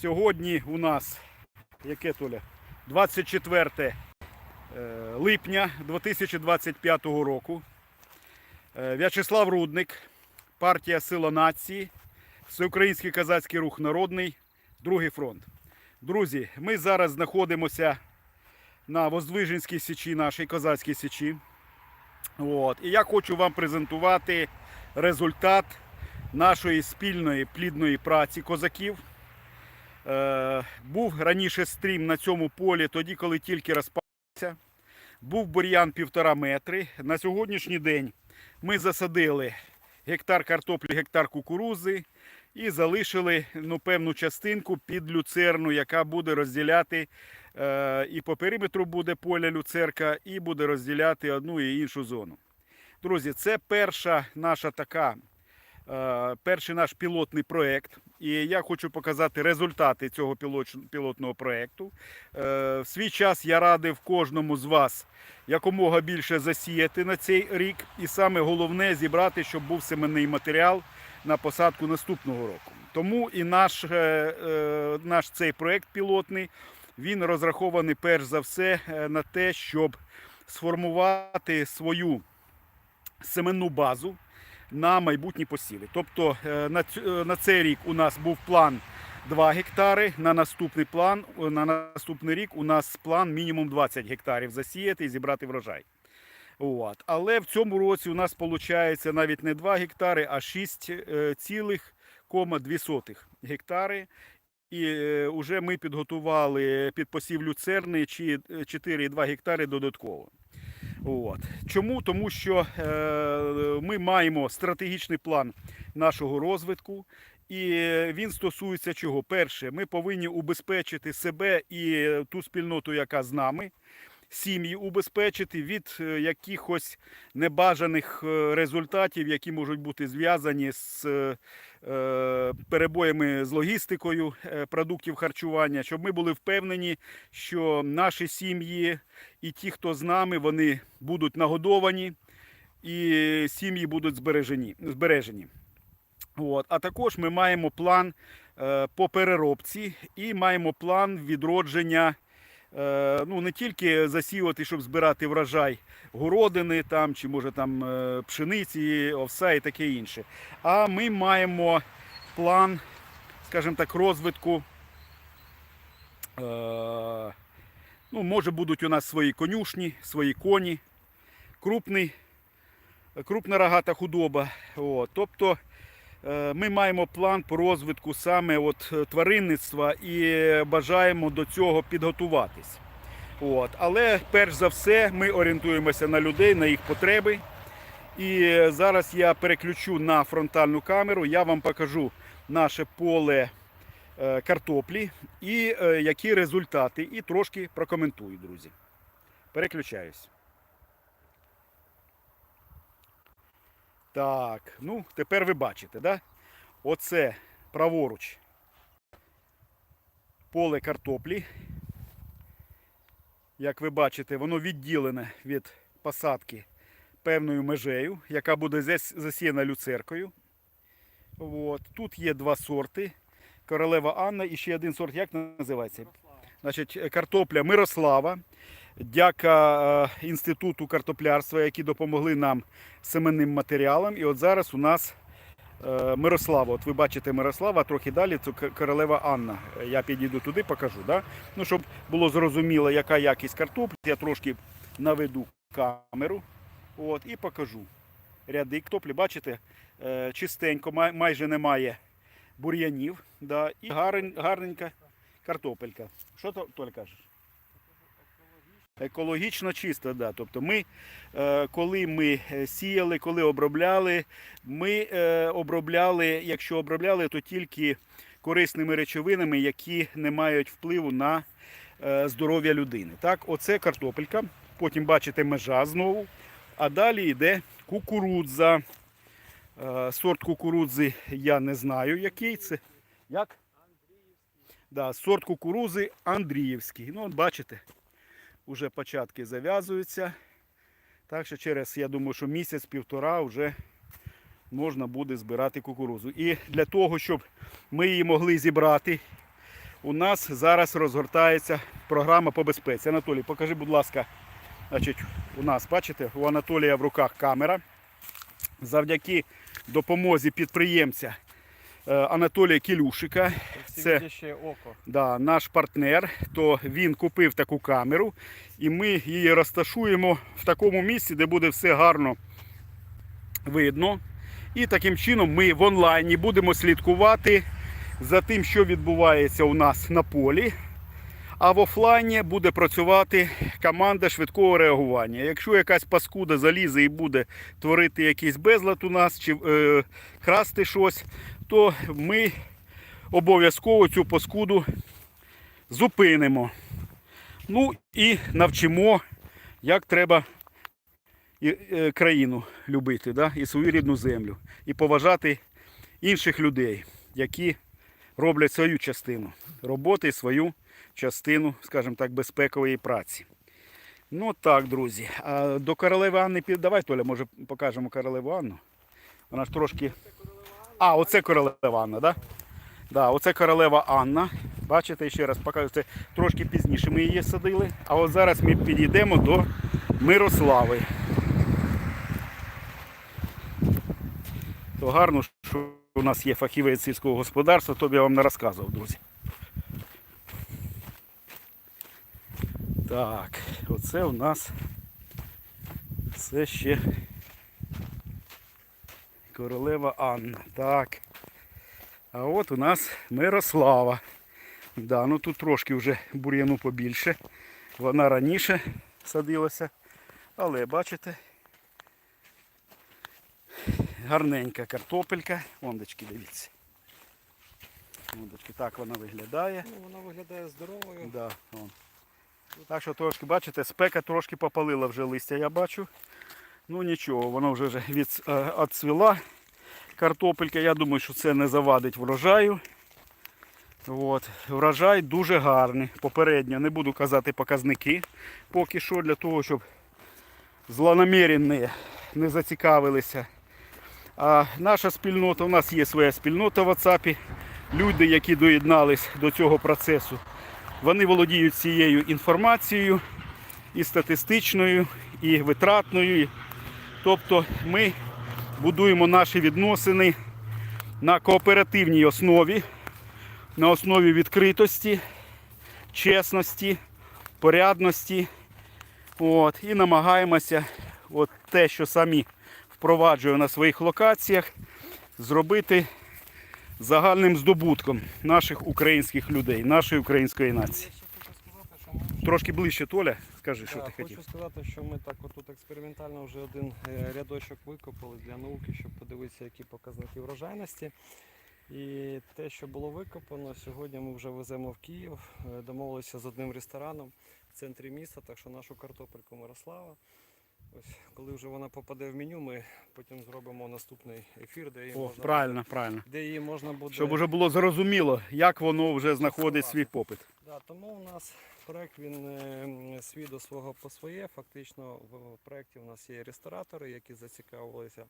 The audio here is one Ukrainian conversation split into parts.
Сьогодні у нас яке Толя? 24 е, липня 2025 року. Е, В'ячеслав Рудник, партія Сила нації, Всеукраїнський козацький рух народний, Другий фронт. Друзі, ми зараз знаходимося на Воздвиженській січі, нашій козацькій січі. От. І я хочу вам презентувати результат нашої спільної плідної праці козаків. Е, був раніше стрім на цьому полі, тоді, коли тільки розпався. Був бур'ян півтора метри. На сьогоднішній день ми засадили гектар картоплі, гектар кукурузи і залишили ну, певну частинку під люцерну, яка буде розділяти е, і по периметру буде поля люцерка, і буде розділяти одну і іншу зону. Друзі, це перша наша така, е, перший наш пілотний проєкт. І я хочу показати результати цього пілотного проєкту. Е, В свій час я радив кожному з вас якомога більше засіяти на цей рік. І саме головне зібрати, щоб був семенний матеріал на посадку наступного року. Тому і наш, е, е, наш цей проєкт пілотний він розрахований перш за все на те, щоб сформувати свою семенну базу на майбутні посіви. Тобто е, на, е, на цей рік у нас був план 2 гектари, на наступний план, е, на наступний рік у нас план мінімум 20 гектарів засіяти і зібрати врожай. От. Але в цьому році у нас виходить навіть не 2 гектари, а 6,2 гектари. І вже ми підготували під посів люцерни чи 4,2 гектари додатково. От. Чому? Тому що е, ми маємо стратегічний план нашого розвитку, і він стосується чого? Перше, ми повинні убезпечити себе і ту спільноту, яка з нами, сім'ї убезпечити від е, якихось небажаних е, результатів, які можуть бути зв'язані з е, перебоями з логістикою продуктів харчування, щоб ми були впевнені, що наші сім'ї і ті, хто з нами, вони будуть нагодовані і сім'ї будуть збережені. збережені. От. А також ми маємо план по переробці і маємо план відродження. Е, Ну, не тільки засіювати, щоб збирати врожай городини там, чи може там е, пшениці, овса і таке інше. А ми маємо план, скажімо так, розвитку. Е, ну, може будуть у нас свої конюшні, свої коні, крупний, крупна рогата худоба. От. Тобто ми маємо план по розвитку саме от, е, тваринництва і бажаємо до цього підготуватись. От. Але перш за все ми орієнтуємося на людей, на їх потреби. І зараз я переключу на фронтальну камеру, я вам покажу наше поле е, картоплі і е, які результати, і трошки прокоментую, друзі. Переключаюсь. Так, ну тепер ви бачите, да? Оце праворуч поле картоплі. Як ви бачите, воно відділене від посадки певною межею, яка буде зас- засіяна люцеркою. От. Тут є два сорти. Королева Анна і ще один сорт, як називається? Значить, е, картопля Мирослава. Дяка е, Інституту картоплярства, які допомогли нам семенним матеріалом. І от зараз у нас е, Мирослава. От ви бачите Мирослава, трохи далі це королева Анна. Я підійду туди, покажу. Да? Ну, щоб було зрозуміло, яка якість картоплі, я трошки наведу камеру от, і покажу. Ряди картоплі, бачите, е, чистенько, майже немає бур'янів. Да, і гарненька картопелька. Що то Толь кажеш? Екологічно чисто, да. Тобто ми, е, коли ми е, сіяли, коли обробляли, ми е, обробляли, якщо обробляли, то тільки корисними речовинами, які не мають впливу на здоров'я людини. Так, оце картопелька. Потім бачите межа знову. А далі йде кукурудза. Сорт кукурудзи я не знаю, який це. Як? Да, сорт кукурузи Андріївський. Ну, от бачите, вже початки зав'язуються. Так що через, я думаю, що місяць-півтора вже можна буде збирати кукурузу. І для того, щоб ми її могли зібрати у нас зараз розгортається програма по безпеці. Анатолій, покажи, будь ласка, значить, у нас, бачите, у Анатолія в руках камера. Завдяки допомозі підприємця Анатолія Кілюшика, Це- око. да, наш партнер, то він купив таку камеру, і ми її розташуємо в такому місці, де буде все гарно видно. І таким чином ми в онлайні будемо слідкувати за тим, що відбувається у нас на полі. А в офлайні буде працювати команда швидкого реагування. Якщо якась паскуда залізе і буде творити якийсь безлад у нас чи е, красти щось, то ми обов'язково цю паскуду зупинимо. Ну і навчимо, як треба е, країну любити, да? і свою рідну землю, і поважати інших людей, які роблять свою частину роботи, свою частину, скажімо так, безпекової праці. Ну так, друзі. А до королеви Анни. Давай, Толя, може покажемо королеву Анну. Вона ж трошки. А, оце королева Анна? Да? Да, оце королева Анна. Бачите, ще раз покажу, це трошки пізніше ми її садили. А от зараз ми підійдемо до Мирослави. То гарно, що у нас є фахівець сільського господарства, то б я вам не розказував, друзі. Так, оце у нас це ще королева Анна. Так. А от у нас Мирослава. Да, ну тут трошки вже бур'яну побільше. Вона раніше садилася. Але бачите, гарненька картопелька. Ондочки, дивіться. Ондочки, так вона виглядає. Ну, вона виглядає здоровою. Да, вон. Так що трошки, бачите, спека трошки попалила вже листя, я бачу. Ну нічого, вже вже від, е, відцвіла картопелька. Я думаю, що це не завадить врожаю. От. Врожай дуже гарний. Попередньо не буду казати показники поки що, для того, щоб злонамірені не зацікавилися. А наша спільнота, у нас є своя спільнота в WhatsApp. Люди, які доєднались до цього процесу, вони володіють цією інформацією і статистичною, і витратною. Тобто ми будуємо наші відносини на кооперативній основі, на основі відкритості, чесності, порядності. От, і намагаємося от те, що самі впроваджуємо на своїх локаціях, зробити загальним здобутком наших українських людей, нашої української нації. Трошки ближче, Толя, скажи, що Да, ти хотів. Хочу сказати, що ми так отут експериментально вже один е, рядочок викопали для науки, щоб подивитися, які показники врожайності. І те, що було викопано, сьогодні ми вже веземо в Київ, е, домовилися з одним рестораном в центрі міста, так що нашу картопельку Мирослава. Ось, коли вже вона попаде в меню, ми потім зробимо наступний ефір, де її О, можна правильно, правильно. де її можна буде. Щоб вже було зрозуміло, як воно вже знаходить свій попит. Да, тому у нас проект він е, свій до свого по своє. Фактично в проєкті у нас є ресторатори, які зацікавилися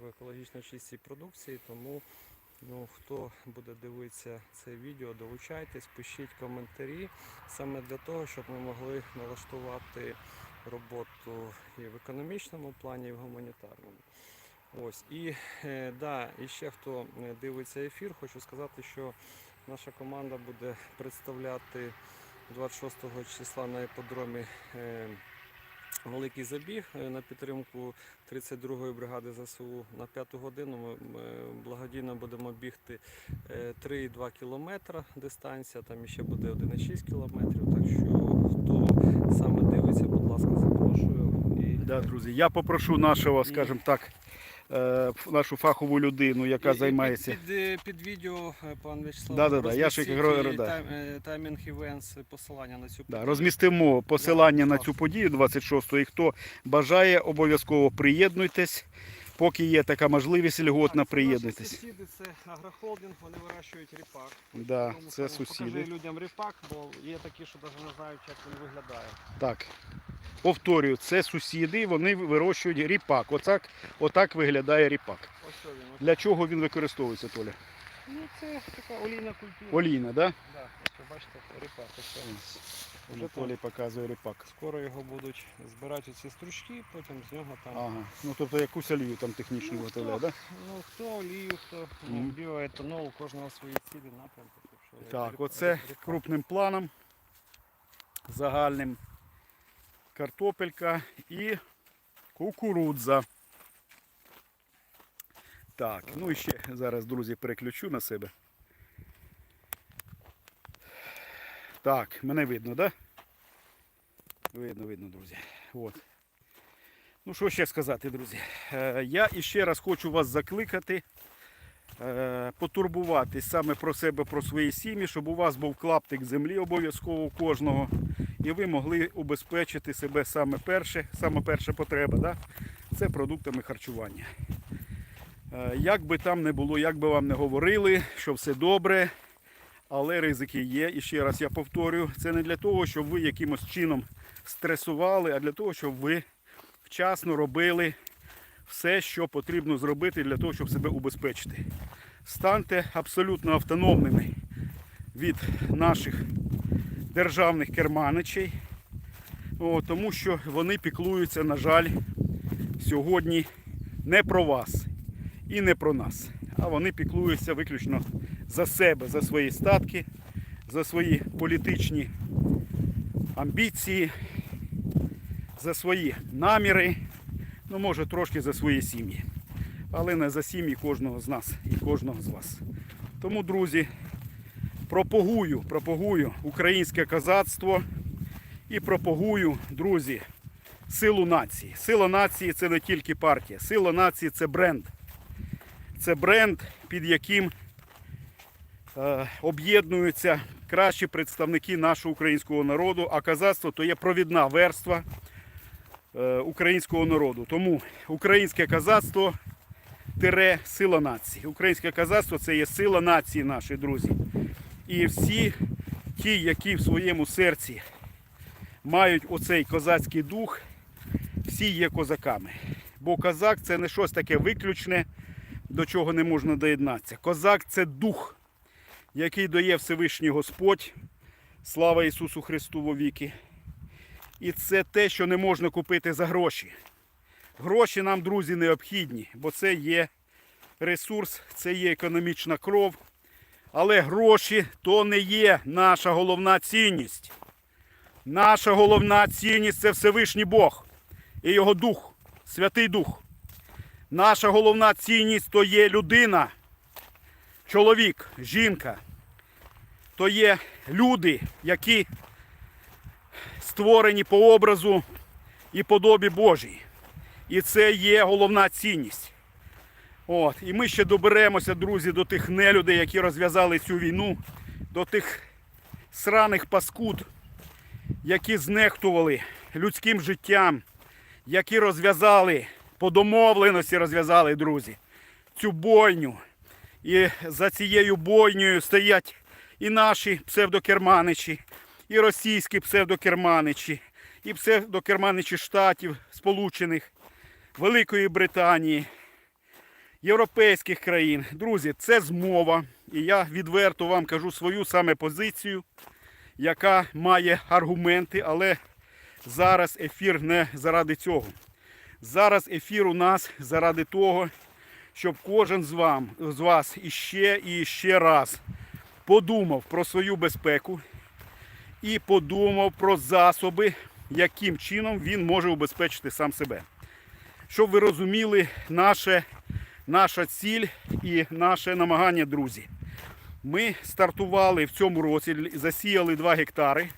в екологічно чистій продукції. Тому ну, хто буде дивитися це відео, долучайтесь, пишіть коментарі саме для того, щоб ми могли налаштувати роботу і в економічному плані, і в гуманітарному. Ось і е, да, і ще хто е, дивиться ефір, хочу сказати, що наша команда буде представляти 26 числа на іпподромі е, великий забіг е, на підтримку 32-ї бригади ЗСУ на 5 годину. Ми, ми благодійно будемо бігти е, 3,2 кілометра дистанція, там ще буде 1,6 кілометрів. Так що хто саме дивиться, будь ласка, запрошую. І Да, друзі, я попрошу нашого, скажімо так, е, нашу фахову людину, яка І- займається. Під, під, е, під відео е, пан Вячеслав. Да-да-да, я ж розмістить говорю, да. тайм- е, Таймінг Events, посилання на цю Да, подію. розмістимо посилання на цю подію 26-го. І хто бажає, обов'язково приєднуйтесь. Поки є така можливість льготна, Так, це приєднуйтесь. Наші сусіди це агрохолдинг, вони вирощують ріпак. Да, Тому це покажи сусіди. людям ріпак, бо є такі, що навіть не знають, як він виглядає. Так. Повторюю, це сусіди, вони вирощують ріпак. Отак, отак виглядає ріпак. Для чого він використовується, Толя? Ну це така олійна культура. Олійна, да? Да, ось ви бачите, ріпак. Ось Ось. Вже Толі показує ріпак. Скоро його будуть збирати ці стручки, потім з нього там. Ага. Ну тобто якусь олію там технічну Ну, виготовляє, хто, да? ну хто олію, хто ну, біоетанол, у кожного свої цілі напрямки. так Так, оце ріпак. крупним планом, загальним картопелька і кукурудза. Так, ну і ще зараз, друзі, переключу на себе. Так, мене видно, так? Да? Видно, видно, друзі. От. Ну, що ще сказати, друзі? Е, я іще раз хочу вас закликати потурбуватись саме про себе, про свої сім'ї, щоб у вас був клаптик землі обов'язково у кожного, і ви могли убезпечити себе саме перше, саме перша потреба, да? це продуктами харчування. Е, Як би там не було, як би вам не говорили, що все добре, але ризики є. І ще раз я повторюю, це не для того, щоб ви якимось чином стресували, а для того, щоб ви вчасно робили все, що потрібно зробити для того, щоб себе убезпечити. Станьте абсолютно автономними від наших державних керманичей, тому що вони піклуються, на жаль, сьогодні не про вас і не про нас, а вони піклуються виключно за себе, за свої статки, за свої політичні амбіції, за свої наміри, ну може трошки за свої сім'ї, але не за сім'ї кожного з нас і кожного з вас. Тому, друзі, пропагую, пропагую українське козацтво і пропагую, друзі, силу нації. Сила нації це не тільки партія, сила нації це бренд. Це бренд, під яким е, об'єднуються кращі представники нашого українського народу, а козацтво то є провідна верства українського народу. Тому українське козацтво тире сила нації. Українське козацтво це є сила нації наші друзі. І всі ті, які в своєму серці мають оцей козацький дух, всі є козаками. Бо козак це не щось таке виключне, до чого не можна доєднатися. Козак це дух, який дає Всевишній Господь. Слава Ісусу Христу вовіки. І це те, що не можна купити за гроші. Гроші нам, друзі, необхідні, бо це є ресурс, це є економічна кров. Але гроші то не є наша головна цінність. Наша головна цінність це Всевишній Бог і Його Дух, Святий Дух. Наша головна цінність то є людина, чоловік, жінка. То є люди, які створені по образу і подобі Божій. І це є головна цінність. От. І ми ще доберемося, друзі, до тих нелюдей, які розв'язали цю війну, до тих сраних паскуд, які знехтували людським життям, які розв'язали по домовленості розв'язали, друзі, цю бойню. І за цією бойнею стоять і наші псевдокерманичі, і російські псевдокерманичі, і псевдокерманичі Штатів Сполучених, Великої Британії, європейських країн. Друзі, це змова. І я відверто вам кажу свою саме позицію, яка має аргументи, але зараз ефір не заради цього. Зараз ефір у нас заради того, щоб кожен з, вам, з вас іще і ще раз подумав про свою безпеку і подумав про засоби, яким чином він може убезпечити сам себе. Щоб ви розуміли наше, наша ціль і наше намагання, друзі. Ми стартували в цьому році, засіяли 2 гектари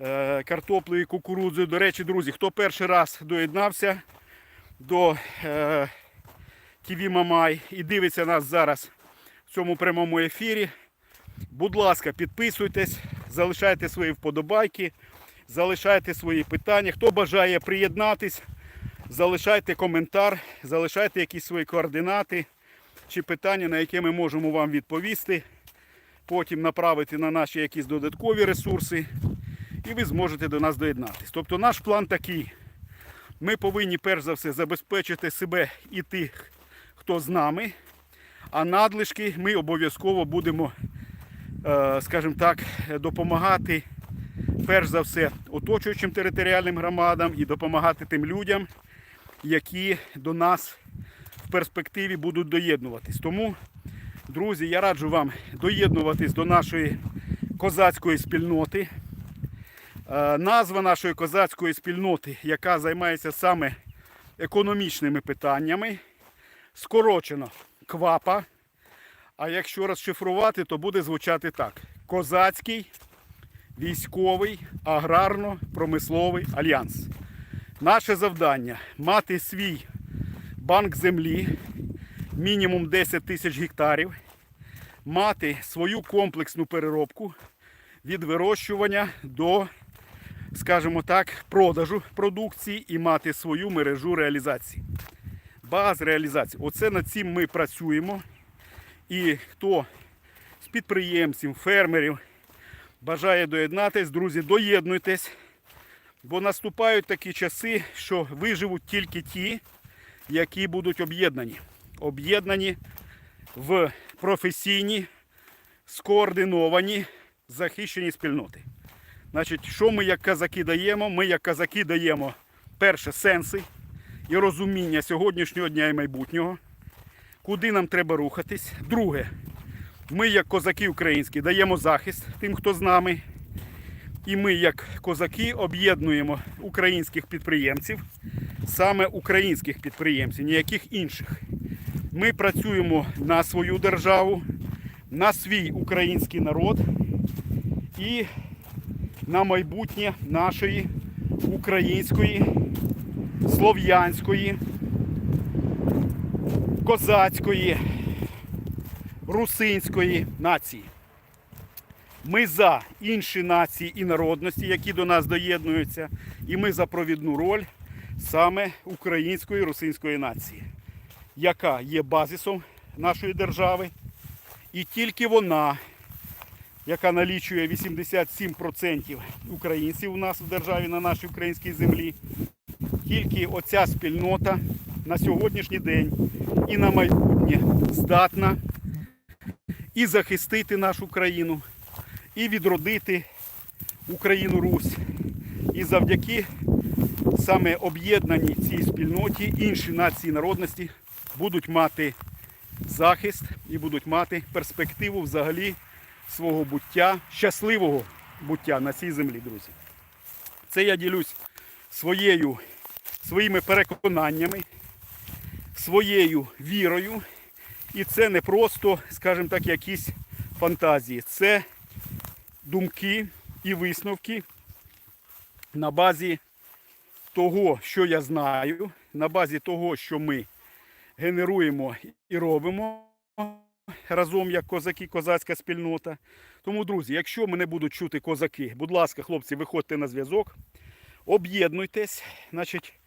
е, картоплею і кукурудзою. До речі, друзі, хто перший раз доєднався до е, ТВ Мамай і дивиться нас зараз в цьому прямому ефірі, будь ласка, підписуйтесь, залишайте свої вподобайки, залишайте свої питання. Хто бажає приєднатись, залишайте коментар, залишайте якісь свої координати чи питання, на яке ми можемо вам відповісти. Потім направити на наші якісь додаткові ресурси, і ви зможете до нас доєднатися. Тобто наш план такий. Ми повинні перш за все забезпечити себе і тих, хто з нами. А надлишки ми обов'язково будемо, скажімо так, допомагати перш за все оточуючим територіальним громадам і допомагати тим людям, які до нас в перспективі будуть доєднуватись. Тому, друзі, я раджу вам доєднуватись до нашої козацької спільноти. Е, Назва нашої козацької спільноти, яка займається саме економічними питаннями, скорочено КВАПа. А якщо розшифрувати, то буде звучати так: Козацький військовий аграрно-промисловий альянс. Наше завдання мати свій банк землі, мінімум 10 тисяч гектарів, мати свою комплексну переробку від вирощування до, скажімо так, продажу продукції і мати свою мережу реалізації. Баз реалізації. Оце над цим ми працюємо. І хто з підприємців, фермерів бажає доєднатись, друзі, доєднуйтесь. Бо наступають такі часи, що виживуть тільки ті, які будуть об'єднані. Об'єднані в професійні, скоординовані, захищені спільноти. Значить, що ми як казаки даємо? Ми як казаки даємо перше сенси і розуміння сьогоднішнього дня і майбутнього, куди нам треба рухатись. Друге, ми, як козаки українські, даємо захист тим, хто з нами. І ми, як козаки, об'єднуємо українських підприємців, саме українських підприємців, ніяких інших. Ми працюємо на свою державу, на свій український народ і на майбутнє нашої української, слов'янської, козацької, русинської нації. Ми за інші нації і народності, які до нас доєднуються, і ми за провідну роль саме української русинської нації, яка є базисом нашої держави. І тільки вона, яка налічує 87% українців у нас в державі на нашій українській землі, тільки оця спільнота на сьогоднішній день і на майбутнє здатна і захистити нашу країну, і відродити Україну Русь. І завдяки саме об'єднаній цій спільноті інші нації народності будуть мати захист і будуть мати перспективу взагалі свого буття, щасливого буття на цій землі, друзі. Це я ділюсь своєю, своїми переконаннями, своєю вірою. І це не просто, скажімо так, якісь фантазії. Це думки і висновки на базі того, що я знаю, на базі того, що ми генеруємо і робимо разом як козаки, козацька спільнота. Тому, друзі, якщо мене будуть чути козаки, будь ласка, хлопці, виходьте на зв'язок, об'єднуйтесь. Значить,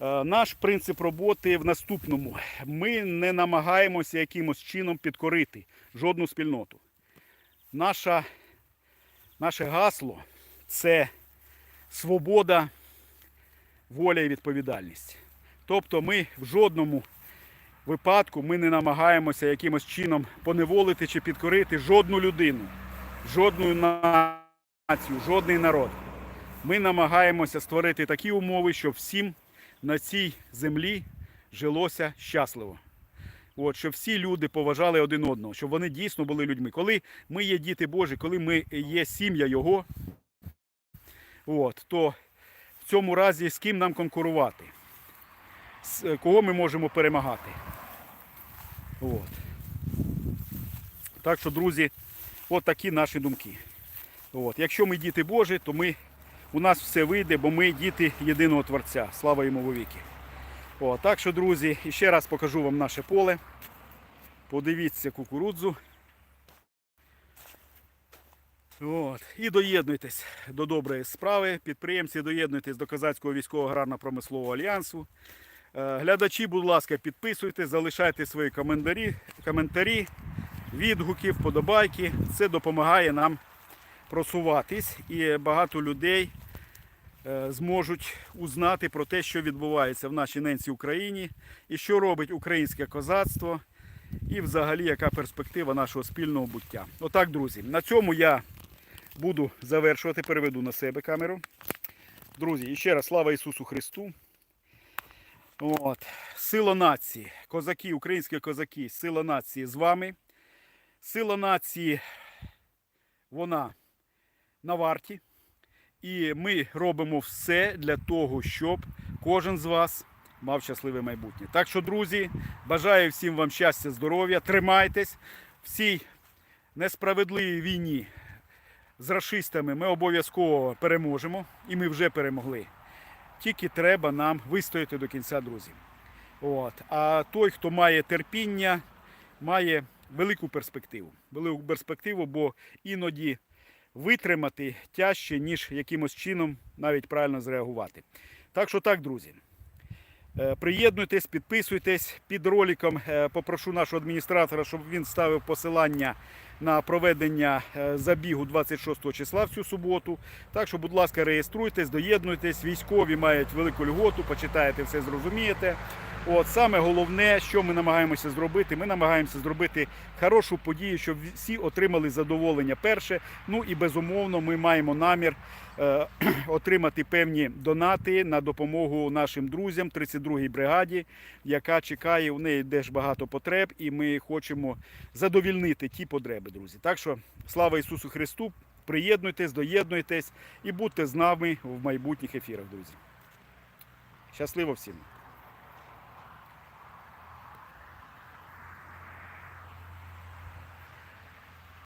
наш принцип роботи в наступному. Ми не намагаємося якимось чином підкорити жодну спільноту. Наша, наше гасло це свобода, воля і відповідальність. Тобто ми в жодному випадку ми не намагаємося якимось чином поневолити чи підкорити жодну людину, жодну націю, жодний народ. Ми намагаємося створити такі умови, щоб всім на цій землі жилося щасливо. От, щоб всі люди поважали один одного, щоб вони дійсно були людьми. Коли ми є діти Божі, коли ми є сім'я Його, от, то в цьому разі з ким нам конкурувати? З е, кого ми можемо перемагати? От. Так що, друзі, от такі наші думки. От. Якщо ми діти Божі, то ми, у нас все вийде, бо ми діти єдиного Творця. Слава йому вовіки. О, так що, друзі, ще раз покажу вам наше поле. Подивіться кукурудзу. От. І доєднуйтесь до доброї справи. Підприємці, доєднуйтесь до Козацького військового аграрно-промислового альянсу. Е, Глядачі, будь ласка, підписуйтесь, залишайте свої коментарі, коментарі, відгуки, вподобайки. Це допомагає нам просуватись і багато людей зможуть узнати про те, що відбувається в нашій ненці Україні і що робить українське козацтво і взагалі яка перспектива нашого спільного буття. Отак, друзі. На цьому я буду завершувати, переведу на себе камеру. Друзі, і ще раз слава Ісусу Христу. От. Сила нації, козаки, українські козаки, сила нації з вами. Сила нації, вона на варті. І ми робимо все для того, щоб кожен з вас мав щасливе майбутнє. Так що, друзі, бажаю всім вам щастя, здоров'я, тримайтесь в цій несправедливій війні з расистами ми обов'язково переможемо, і ми вже перемогли. Тільки треба нам вистояти до кінця, друзі. От. А той, хто має терпіння, має велику перспективу. Велику перспективу, бо іноді витримати тяжче, ніж якимось чином навіть правильно зреагувати. Так що так, друзі. Е, Приєднуйтесь, підписуйтесь під роликом. е, Попрошу нашого адміністратора, щоб він ставив посилання на проведення е, забігу 26 числа в цю суботу. Так що, будь ласка, реєструйтесь, доєднуйтесь. Військові мають велику льготу, почитаєте, все зрозумієте. От саме головне, що ми намагаємося зробити, ми намагаємося зробити хорошу подію, щоб всі отримали задоволення перше. Ну і безумовно, ми маємо намір е, отримати певні донати на допомогу нашим друзям 32-й бригаді, яка чекає. У неї теж багато потреб, і ми хочемо задовільнити ті потреби, друзі. Так що слава Ісусу Христу! Приєднуйтесь, доєднуйтесь і будьте з нами в майбутніх ефірах, друзі. Щасливо всім!